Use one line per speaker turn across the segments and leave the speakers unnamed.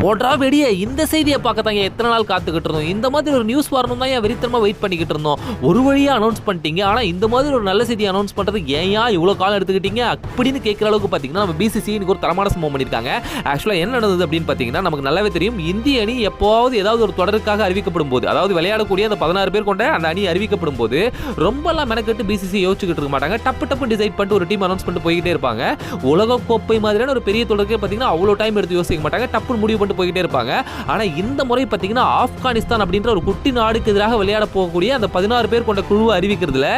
போடுறா வெடியே. இந்த செய்தியை பார்க்க எத்தனை நாள் காத்துக்கிட்டு இருந்தோம். இந்த மாதிரி ஒரு நியூஸ் வரணும் தான் ஏன் வெறித்தனமாக வெயிட் பண்ணிக்கிட்டு இருந்தோம். ஒரு வழியாக அனௌன்ஸ் பண்ணிட்டீங்க. ஆனால் இந்த மாதிரி ஒரு நல்ல செய்தி அனௌன்ஸ் பண்ணுறது ஏன் இவ்வளோ காலம் எடுத்துக்கிட்டீங்க? அப்படின்னு கேட்குற அளவுக்கு பார்த்தீங்கன்னா நம்ம பிசிசி ஒரு தரமான சம்பவம் பண்ணியிருக்காங்க. ஆக்சுவலாக என்ன நடந்தது அப்படின்னு பார்த்தீங்கன்னா நமக்கு நல்லாவே தெரியும். இந்திய அணி எப்போவது ஏதாவது ஒரு தொடருக்காக அறிவிக்கப்படும் போது அதாவது விளையாடக்கூடிய அந்த பதினாறு பேர் கொண்ட அந்த அணி அறிவிக்கப்படும் போது ரொம்பலாம் மெனக்கெட்டு பிசிசி யோசிச்சுக்கிட்டு இருக்க மாட்டாங்க. டப்பு டப்பு டிசைட் பண்ணிட்டு ஒரு டீம் அனௌன்ஸ் பண்ணிட்டு போய்கிட்டே இருப்பாங்க. உலக கோப்பை மாதிரியான ஒரு பெரிய தொடருக்கு பார்த்தீங்கன்னா அவ்வளோ டைம் எடுத்து யோசிக்க மாட்டாங்க. டப்பு முடிவு பண்ணிட்டு போய்கிட்டே இருப்பாங்க. ஆனால் இந்த முறை பார்த்தீங்கன்னா ஆப்கானிஸ்தான் அப்படின்ற ஒரு குட்டி நாடுக்கு எதிராக விளையாட போகக்கூடிய அந்த பதினாறு பேர் கொண்ட குழு அறிவிக்கிறதுல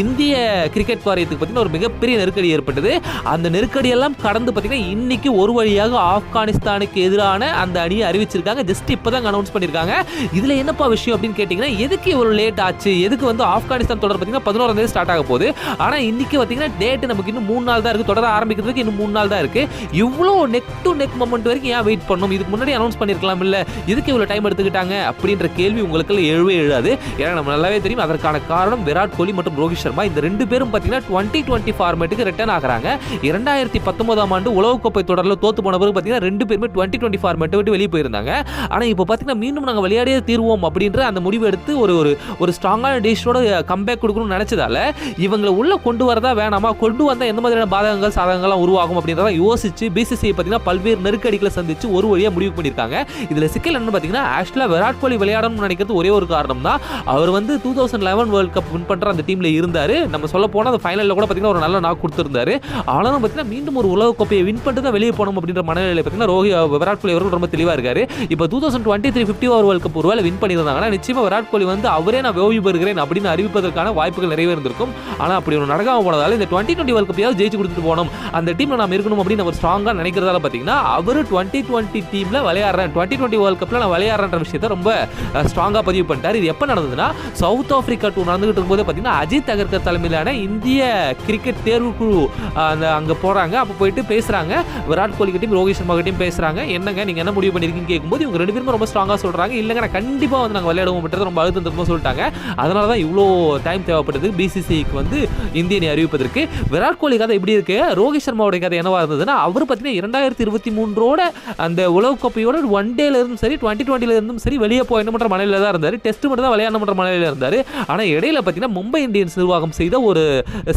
இந்திய கிரிக்கெட் வாரியத்துக்கு பார்த்தீங்கன்னா ஒரு மிகப்பெரிய நெருக்கடி ஏற்பட்டது. அந்த நெருக்கடியெல்லாம் கடந்து பார்த்தீங்கன்னா இன்னைக்கு ஒரு வழியாக ஆப்கானிஸ்தானுக்கு எதிரான அந்த அணியை அறிவிச்சிருக்காங்க. ஜஸ்ட் இப்போ தான் அனௌன்ஸ் பண்ணியிருக்காங்க இதில் என்னப்பா விஷயம் அப்படின்னு கேட்டிங்கன்னா எதுக்கு இவ்வளோ லேட் ஆச்சு? எதுக்கு வந்து ஆப்கானிஸ்தான் தொடர் பார்த்தீங்கன்னா பதினோராம் தேதி ஸ்டார்ட் ஆக போகுது? ஆனால் இன்னைக்கு பார்த்தீங்கன்னா டேட் நமக்கு இன்னும் மூணு நாள் தான் இருக்குது தொடர ஆரம்பிக்கிறதுக்கு இன்னும் மூணு நாள் தான் இருக்குது இவ்வளோ நெக் டு நெக் மொமெண்ட் வரைக்கும் ஏன் வெயிட் பண்ணணும்? இதுக்கு முன்னாடி அனௌன்ஸ் பண்ணியிருக்கலாம் இல்லை இதுக்கு இவ்வளோ டைம் எடுத்துக்கிட்டாங்க அப்படின்ற கேள்வி உங்களுக்கு எழுவே எழுதாது ஏன்னா நம்ம நல்லாவே தெரியும் அதற்கான காரணம் விராட் கோலி மற்றும் ரோஹித் சர்மா. இந்த ரெண்டு பேரும் பார்த்தீங்கன்னா டுவெண்ட்டி டுவெண்ட்டி ஃபார்மேட்டுக்கு ரிட்டர்ன் ஆகிறாங்க. இரண்டாயிரத்தி பத்தொன்பதாம் ஆண்டு உலகக்கோப்பை தொடரில் தோத்து போன பிறகு பார்த்தீங்கன்னா ரெண்டு பேருமே டுவெண்ட்டி டுவெண்ட்டி ஃபார்மேட்டை விட்டு வெளியே போயிருந்தாங்க. ஆனால் இப்போ பார்த்தீங்கன்னா மீண்டும் நாங்கள் விளையாடியே தீர்வோம் அப்படின்ற அந்த முடிவு எடுத்து ஒரு ஒரு ஒரு ஸ்ட்ராங்கான டேஷோட கம்பேக் கொடுக்கணும்னு நினச்சதால இவங்களை உள்ளே கொண்டு வரதா வேணாமா? கொண்டு வந்தால் எந்த மாதிரியான பாதகங்கள் சாதகங்கள்லாம் உருவாகும் அப்படின்றத யோசிச்சு பிசிசிஐ பார்த்தீங்கன்னா பல்வேறு நெருக்கடிகளை சந்திச்சு ஒரு வழியாக முடிவு பண்ணியிருக்காங்க. இதில் சிக்கல் என்னன்னு பார்த்தீங்கன்னா ஆக்சுவலாக விராட் கோலி விளையாடணும்னு நினைக்கிறது ஒரே ஒரு காரணம் தான் அவர் வந்து two thousand eleven world cup win பண்ணுற அந்த டீமில் இருந்தார். நம்ம சொல்ல போனால் அந்த ஃபைனலில் கூட பார்த்தீங்கன்னா ஒரு நல்ல நாக் கொடுத்துருந்தாரு. ஆனாலும் பார்த்தீங்கன்னா மீண்டும் ஒரு உலக கோப்பையை வின் பண்ணிட்டு தான் வெளியே போகணும் அப்படின்ற மனநிலையில் பார்த்தீங்கன்னா ரோஹி விராட் கோலி அவர்கள் ரொம்ப தெளிவாக இருக்காரு. இப்போ two thousand twenty three fifty over world cup ஒருவேளை வின் பண்ணியிருந்தாங்கன்னா நிச்சயமாக விராட் கோலி வந்து அவரே நான் ஓய்வு பெறுகிறேன் அப்படின்னு அறிவிப்பதற்கான வாய்ப்புகள் நிறைய இருந்திருக்கும். ஆனால் அப்படி ஒரு நடக்காம போனதால இந்த டுவெண்ட்டி டுவெண்ட்டி வேர்ல்ட் கப்பையாவது ஜெயிச்சு கொடுத்துட்டு போனோம் அந்த டீமில் நாம் இருக்கணும் அப்படின்னு அவர் ஸ்ட்ராங்காக நினைக்கிறதால பார்த்தீங்கன்னா அவர் டுவெண்ட்டி டுவெண்ட்டி டீமில் விளையாடுறேன். டுவெண்ட்டி டுவெண்ட்டி வேர்ல்ட் கப்பில் நான் விளையாடுறேன்ற விஷயத்தை ரொம்ப ஸ்ட்ராங்காக பதிவு பண்ணிட்டார். இது எப்போ நடந்ததுன்னா சவுத் ஆஃப்ரிக்கா டூர் நடந்துகிட்டு இருக்கும்போது பார்த்தீங்கன்னா அஜித் அகர்கர் தலைமையிலான இந்திய கிரிக்கெட் தேர்வு குழு அந்த அங்கே போகிறாங்க அப்போ போயிட்டு பேசுகிறாங்க விராட் கோலி கிட்டையும் ரோஹித் சர்மா கிட்டையும் பேசுகிறாங்க என்னங்க நீங்கள் என்ன முடிவு பண்ணியிருக்கீங்கன்னு கேட்கும்போது இவங்க ரெண்டு பேருமே ரொம்ப ஸ்ட்ராங்காக சொல்கிறாங்க இல்லைங்க நான் கண்டிப்பாக வந்து நாங்கள் விளையாடுவோம் ரொம்ப அழுத்தம் திரும்ப சொல்லிட்டாங்க அதனால தான் இவ்வளோ டைம் தேவைப்பட்டது பிசிசிக்கு வந்து இந்திய அணி அறிவிப்பதற்கு. விராட் கோலி கதை எப்படி இருக்கு? ரோஹித் சர்மாவுடைய கதை என்னவா இருந்ததுன்னா அவர் பார்த்தீங்கன்னா இரண்டாயிரத்தி இருபத்தி மூன்றோட அந்த கோப்பையோட ஒன் டேல இருந்தும் சரி டுவெண்ட்டி டுவெண்ட்டில இருந்தும் சரி வெளியே போயணுன்ற மலையில தான் இருந்தார். டெஸ்ட் மட்டும் தான் விளையாடணுன்ற மலையில இருந்தார். ஆனால் இடையில பார்த்தீங்கன்னா மும்பை இந்தியன்ஸ் நிர்வாகம் செய்த ஒரு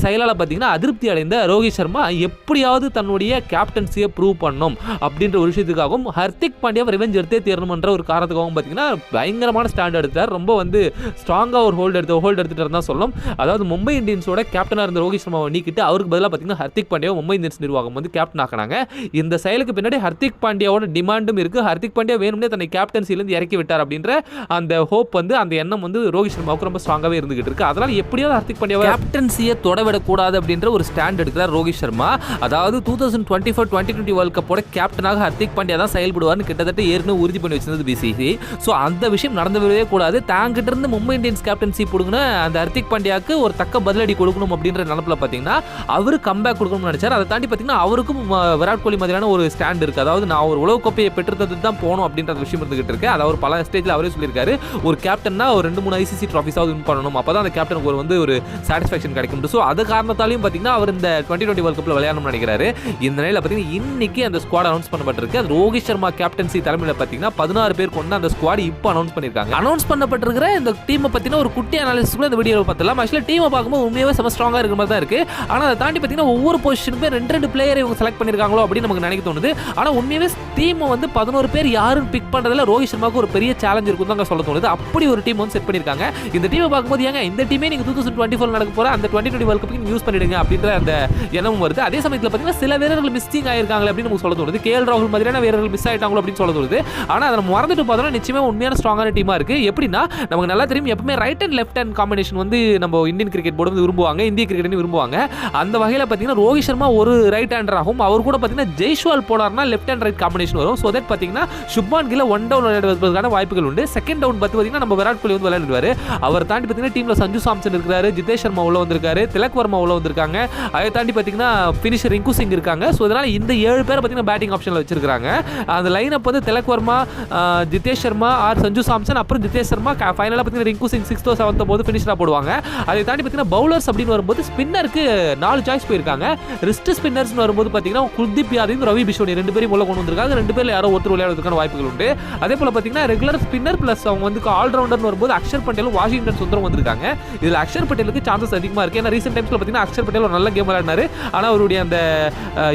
செயலால் பார்த்தீங்கன்னா அதிருப்தி அடைந்த ரோஹித் சர்மா எப்படியாவது தன்னுடைய கேப்டன்சியை ப்ரூவ் பண்ணும் அப்படின்ற ஒரு விஷயத்துக்காகவும் ஹர்திக் பாண்டியாவை ரிவெஞ்ச் எடுத்தே தீரணும்ன்ற ஒரு காரணத்துக்காகவும் பார்த்தீங்கன்னா பயங்கரமான ஸ்டாண்ட் எடுத்தார் ரொம்ப வந்து ஸ்ட்ராங்காக ஒரு ஹோல்டு எடுத்து ஹோல்டு எடுத்துட்டு தான் சொல்லணும். அதாவது மும்பை இந்தியன்ஸோட கேப்டனாக இருந்த ரோஹித் சர்மாவை நீக்கிட்டு அவருக்கு பதிலாக பார்த்தீங்கன்னா ஹர்திக் பாண்டியா மும்பை இந்தியன்ஸ் நிர்வாகம் வந்து கேப்டன் ஆக்கினாங்க. இந்த செயலுக்கு பின்னாடி ஹர்திக் பாண்டியாவோட டிமாண்டும் இருக்குது ஹர்திக் பாண்டியா வேணும்னே தன்னை கேப்டன்சிலேருந்து இறக்கி விட்டார் அப்படின்ற அந்த ஹோப் வந்து அந்த எண்ணம் வந்து ரோஹித் சர்மாவுக்கு ரொம்ப ஸ்ட்ராங்காகவே இருந்துகிட்டு இருக்கு. அதனால் எப்படியாவது ஹர்திக் பாண்டியாவை கேப்டன்சியை தொடவிடக்கூடாது அப்படின்ற ஒரு ஸ்டாண்ட் எடுக்கிறார் ரோஹித் சர்மா. அதாவது two thousand twenty four twenty twenty world கப்போட கேப்டனாக ஹர்திக் பாண்டியா தான் செயல்படுவார்னு கிட்டத்தட்ட ஏற்கனவே உறுதி பண்ணி வச்சிருந்தது பிசிசி ஸோ அந்த விஷயம் நடந்துவிடவே கூடாது. தாங்கிட்ட இருந்து மும்பை இந்தியன்ஸ் கேப்டன்சி கொடுங்கன்னு அந்த ஹர்திக் பாண்டியாவுக்கு ஒரு தக்க பதிலடி கொடுக்கணும் அப்படின்ற நினப்பில் பார்த்தீங்கன்னா அவரு கம்பேக் கொடுக்கணும்னு நினச்சார். அதை தாண்டி பார்த்தீங்கன்னா அவருக்கும் விராட் கோலி மாதிரியான ஒரு ஸ்டாண்ட் இருக்குது அதாவது நான் ஒரு உலக பெற்றுத்தது தான் போகணும் அப்படின்ற விஷயம் இருந்துகிட்டு இருக்கு. அது அவர் பல ஸ்டேஜில் அவரே சொல்லியிருக்காரு. ஒரு கேப்டன்னா ஒரு ரெண்டு மூணு ஐசிசி ட்ராஃபிஸாவது வின் பண்ணணும். அப்போ தான் அந்த கேப்டனுக்கு ஒரு வந்து ஒரு சாட்டிஸ்ஃபேக்ஷன் கிடைக்கும் ஸோ அது காரணத்தாலையும் பார்த்தீங்கன்னா அவர் இந்த டுவெண்ட்டி டுவெண்ட்டி வேர்ல்ட் கப்பில் விளையாடணும்னு நினைக்கிறாரு. இந்த நிலையில் பார்த்தீங்கன்னா இன்னைக்கு அந்த ஸ்குவாட் அனௌன்ஸ் பண்ணப்பட்டிருக்கு. அது ரோஹித் சர்மா கேப்டன்சி தலைமையில் பார்த்தீங்கன்னா பதினாறு பேர் கொண்டு அந்த ஸ்குவாட் இப்போ அனௌன்ஸ் பண்ணியிருக்காங்க. அனௌன்ஸ் பண்ணப்பட்டிருக்கிற இந்த டீமை பற்றின ஒரு குட்டி அனாலிசிஸ் கூட இந்த வீடியோவில் பார்த்தலாம் ஆக்சுவலாக டீமை பார்க்கும்போது உண்மையாகவே செம ஸ்ட்ராங்காக இருக்கிற மாதிரி தான் இருக்குது ஆனால் அதை தாண்டி பார்த்தீங்கன்னா ஒவ்வொரு பொசிஷனுமே ரெண்டு ரெண்டு பிளேயர் இவங்க செலக்ட் பண்ணியிருக்காங்களோ அப்படின்னு நமக்கு நினைக்க தோணுது. ஆனால் உண்மையாகவே டீமை வந்து பதினோரு பேர் யாருன்னு பிக் பண்ணுறதுல ரோஹித் சர்மாவுக்கு ஒரு பெரிய சேலஞ்ச் இருக்கும் தான் சொல்ல தோணுது. அப்படி ஒரு டீம் வந்து செட் பண்ணியிருக்காங்க. இந்த டீமை பார்க்கும்போது ஏங்க இந்த டீமே நீங்கள் டூ தௌசண்ட் டுவெண்ட்டி ஃபோர் நடக்க போகிற அந்த டுவெண்ட்டி டுவெண்ட்டி வேர்ல்ட் கப்புக்கு யூஸ் பண்ணிடுங்க அப்படின்ற அந்த எண்ணமும் வருது. அதே சமயத்தில் பார்த்தீங்கன்னா சில வீரர்கள் மிஸ்டிங் ஆயிருக்காங்க அப்படின்னு நமக்கு சொல்ல தோணுது. கேஎல் ராகுல் மாதிரியான வீரர்கள் மிஸ் ஆயிட்டாங்களோ அப்படின்னு சொல்ல தோணுது. ஆனால் அதை நம்ம மறந்துட்டு பார்த்தோம்னா நிச்சயமாக உண்மையான ஸ்ட்ராங்கான டீமாக இருக்குது எப்படின்னா நமக்கு நல்லா தெரியும் எப்பவுமே right and left hand combination வந்து நம்ம இந்தியன் கிரிக்கெட் போர்டு வந்து விரும்புவாங்க. இந்திய கிரிக்கெட் விரும்புவாங்க. அந்த வகையில் பார்த்தீங்கன்னா ரோஹித் சர்மா ஒரு ரைட் ஹேண்டராகவும் அவர் கூட பார்த்தீங்கன்னா ஜெய்ஷ்வால் போனார்னா லெஃப்ட் அண்ட் ரைட் காம்பினேஷன் வரும். ஸோ தட் பார்த்தீங்கன்னா சுப்மான் கில்ல ஒன் டவுன் விளையாடுவதற்கான வாய்ப்புகள் உண்டு. செகண்ட் டவுன் பார்த்து பார்த்தீங்கன்னா நம்ம விராட் கோலி வந்து விளையாடுவார். அவர் தாண்டி பார்த்தீங்கன்னா டீமில் சஞ்சு சாம்சன் இருக்காரு ஜிதேஷ் சர்மா உள்ள வந்திருக்காரு திலக் வர்மா உள்ள வந்திருக்காங்க. அதை தாண்டி பார்த்தீங்கன்னா ஃபினிஷர் ரிங்கு சிங் இருக்காங்க. ஸோ இதனால் இந்த ஏழு பேரை பார்த்தீங்கன்னா பேட்டிங் ஆப்ஷனில் வச்சிருக்காங்க அந்த லைனப் வந்து திலக் வர்மா ஜிதேஷ் சர்மா ஆர் சஞ்சு சாம்சன் அப்புறம் ஜிதேஷ் சர்மா. ஃபைனலாக பார்த்தீங்கன்னா ரிங்கு சிங் சிக்ஸ்த்தோ செவன்த்தோ போது ஃபினிஷராக போடுவாங்க. அதை தாண்டி பார்த்தீங்கன்னா பவுலர்ஸ் அப்படின்னு வரும்போது ஸ்பின்னருக்கு நாலு சாய்ஸ் போயிருக்காங்க. ரிஸ்ட் ஸ்பின்னர்ஸ்னு வரும்போது பார்த்தீங்கன்னா குல்தீப் யாதவ் ரவி பிஷோனி ரெண்டு பேரும் உள்ள கொண்டு வந்திருக்காங்க. ரெண்டு பேர்ல யாரோ யாராவது ஒருத்தர் விளையாடுறதுக்கான வாய்ப்புகள் உண்டு. அதே போல் பார்த்தீங்கன்னா ரெகுலர் ஸ்பின்னர் ப்ளஸ் அவங்க வந்து ஆல்ரவுண்டர்னு வரும்போது அக்ஷர் பட்டேலும் வாஷிங்டன் சுந்தரம் வந்திருக்காங்க. இதில் அக்ஷர் பட்டேலுக்கு சான்சஸ் அதிகமாக இருக்குது ஏன்னா ரீசெண்ட் டைம்ஸில் பார்த்தீங்கன்னா அக்ஷர் பட்டேல் ஒரு நல்ல கேம் விளையாடினார். ஆனால் அவருடைய அந்த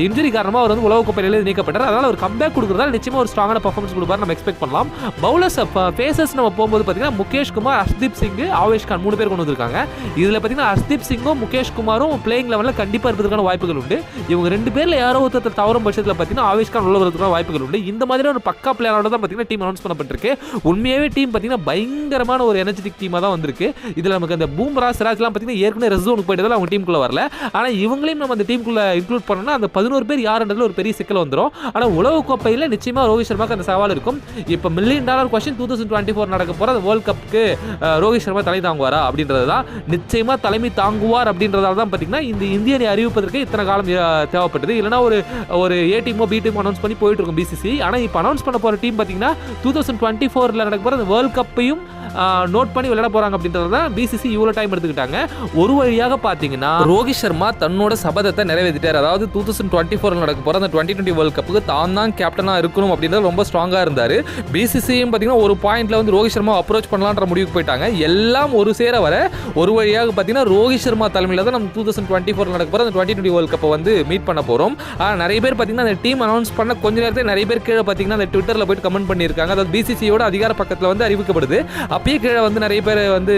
இன்ஜுரி காரணமாக அவர் வந்து உலக கோப்பையில நீக்கப்பட்டார். அதனால் அவர் கம்பேக் கொடுக்குறதால நிச்சயமாக ஒரு ஸ்ட்ராங்கான பர்ஃபார்மன்ஸ் கொடுப்பார் நம்ம எக்ஸ்பெக்ட் பண்ணலாம். பவுலர்ஸ் ஃபேசஸ் நம்ம போகும்போது பார்த்தீங்கன்னா முகேஷ் குமார் ஹர்ஷ்தீப் சிங் ஆவேஷ் கான் மூணு பேர் கொண்டு வந்திருக்காங்க. இதில் பார்த்தீங்கன்னா ஹர்ஷ்தீப் சிங்கும் முகேஷ் குமாரும் பிளேயிங் லெவலில் கண்டிப்பாக இருக்கிறதுக்கான வாய்ப்புகள் உண்டு. இவங்க ரெண்டு பேரில் யாரோ ஒருத்தர் தவறும் பட்சத்தில் பார்த்தீங்கன்னா ஆவேஷ் கான் உள்ள வரதுக்கான வாய்ப்புகள் உண்டு. இந்த மாதிரி ஒரு பக்கா பிளேயரோட தான் பார்த்தீங்கன்னா டீம் அனௌன்ஸ் பண்ணப்பட்டிருக்கு. உண்மையாகவே டீம் பார்த்தீங்கன்னா பயங்கரமான ஒரு எனர்ஜெட்டிக் டீமாக தான் வந்திருக்கு. இதில் நமக்கு அந்த பூம்ரா சிராஜ்லாம் பார்த்தீங்கன்னா ஏற்கனவே ரெசோனுக்கு போயிட்டதால் அவங்க டீமுக்குள்ளே வரல. ஆனால் இவங்களையும் நம்ம அந்த டீமுக்குள்ளே இன்க்ளூட் பண்ணோம்னா அந்த பதினோரு பேர் யாருன்றதுல ஒரு பெரிய சிக்கல் வந்துடும் ஆனால் உலக கோப்பையில் நிச்சயமாக ரோஹித் சர்மாக்கு அந்த சவால் இருக்கும். இப்போ million dollar question two thousand twenty four நடக்க போகிற அந்த வேர்ல்ட் கப்புக்கு ரோஹித் சர்மா தலை தாங்குவாரா அப்படின்றது தான் நிச்சயமாக தலைமை தாங்குவார் அப்படின்றதால தான் பார்த்தீங்கன்னா இந்த இந்தியனை அறிவிப்பதற்கு இத்தனை காலம் தேவைப்பட்டது. இல்லைனா ஒரு ஒரு ஏ டீமோ பி டீமோ அனௌன்ஸ் பண்ணி போயிட்டு இருக்கும் பிசிசி ஆனால் இப்போ அனௌன்ஸ் பண்ண போகிற டீம் பார்த்தீங்கன்னா டூ தௌசண்ட் டுவெண்ட்டி ஃபோரில் நடக்க போகிற அந்த வேர்ல்ட் கப்பையும் நோட் பண்ணி விளையாட போகிறாங்க அப்படின்றது தான் பிசிசி இவ்வளோ டைம் எடுத்துக்கிட்டாங்க. ஒரு வழியாக பார்த்தீங்கன்னா ரோஹித் சர்மா தன்னோட சபதத்தை நிறைவேற்றிட்டார். அதாவது டூ தௌசண்ட் டுவெண்ட்டி ஃபோரில் நடக்க போகிற அந்த டுவெண்ட்டி டுவெண்ட்டி வேர்ல்ட் கப்புக்கு தான் தான் கேப்டனாக இருக்கணும் அப்படின்றது ரொம்ப ஸ்ட்ராங்காக இருந்தார். பிசிசியும் பார்த்தீங்கன்னா ஒரு பாயிண்ட்ல வந்து ரோஹித் சர்மா அப்ரோச் பண்ணலான்ற முடிவுக்கு போயிட்டாங்க. எல்லாம் ஒரு சேர வர ஒரு வழியாக பார்த்தீங்கன்னா ரோஹித் சர்மா தலைமையில் தான் நம்ம டூ தௌசண்ட் டுவெண்ட்டி ஃபோரில் நடக்க போகிற அந்த டுவெண்ட்டி டுவெண்ட்டி வேர்ல்ட் கப்பை வந்து மீட் பண்ண போகிறோம் நிறைய பேர் பார்த்தீங்கன்னா அந்த டீம் அனௌன்ஸ் பண்ண கொஞ்ச நேரத்தில் நிறைய பேர் கீழே பார்த்தீங்கன்னா அந்த ட்விட்டரில் போயிட்டு கமெண்ட் பண்ணியிருக்காங்க. அதாவது பிசிசியோட அதிகார பக்கத்தில் வந்து அறிவிக்கப்படுது. அப்பயே கீழே வந்து நிறைய பேர் வந்து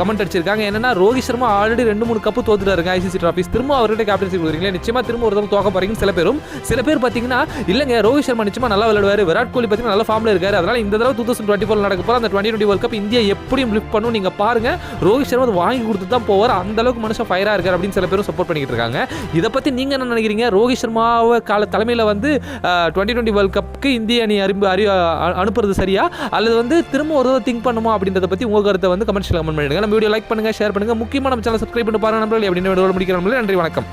கமெண்ட் அடிச்சிருக்காங்க. என்னன்னா ரோஹித் சர்மா ஆல்ரெடி ரெண்டு மூணு கப்பு தோத்துட்டாருங்க ஐசிசி ட்ராஃபிஸ் திரும்ப அவர்கிட்ட கேப்டன்சி கொடுக்குறீங்களா? நிச்சயமா திரும்ப ஒரு தடவை தோக்க போறீங்கன்னு சில பேரும் சில பேர் பார்த்தீங்கன்னா இல்லைங்க ரோஹித் சர்மா நிச்சயமாக நல்லா விளையாடுவார். விராட் கோலி பார்த்தீங்கன்னா நல்ல ஃபார்மில் இருக்காரு. அதனால் இந்த தடவை டூ தௌசண்ட் டுவெண்ட்டி ஃபோர் நடக்க போகிற அந்த twenty twenty world cup India எப்படியும் லிஃப்ட் பண்ணும். நீங்க பாருங்க ரோஹித் சர்மா அதை வாங்கி கொடுத்து தான் போவார். அந்த அளவுக்கு மனுஷன் ஃபயராக இருக்கார் அப்படின்னு சில பேரும் சப்போர்ட் பண்ணிட்டு இருக்காங்க. இதை பத்தி நீங்க என்ன நினைக்கிறீங்க? ரோஹித் சர்மாவை கால தலைமையில் வந்து டுவெண்ட்டி டுவெண்ட்டி வேர்ல்ட் கப்புக்கு இந்திய அணி அறிவு அறி அனுப்புறது சரியா? அல்லது வந்து திரும்ப ஒரு தடவை திங்க் பண்ணுமா அப்படின்றத பத்தி உங்க கருத்தை வந்து கமெண்ட்ஸில் கமெண்ட் பண்ணிடுங்க. நம்ம வீடியோ லைக் பண்ணுங்க ஷேர் பண்ணுங்க. முக்கியமாக நம்ம சேனல் சப்ஸ்கிரைப் பண்ணி பாருங்கள் நம்மளே அப்படின்னு வீடியோ முடிக்கிறோம் நன்றி வணக்கம்.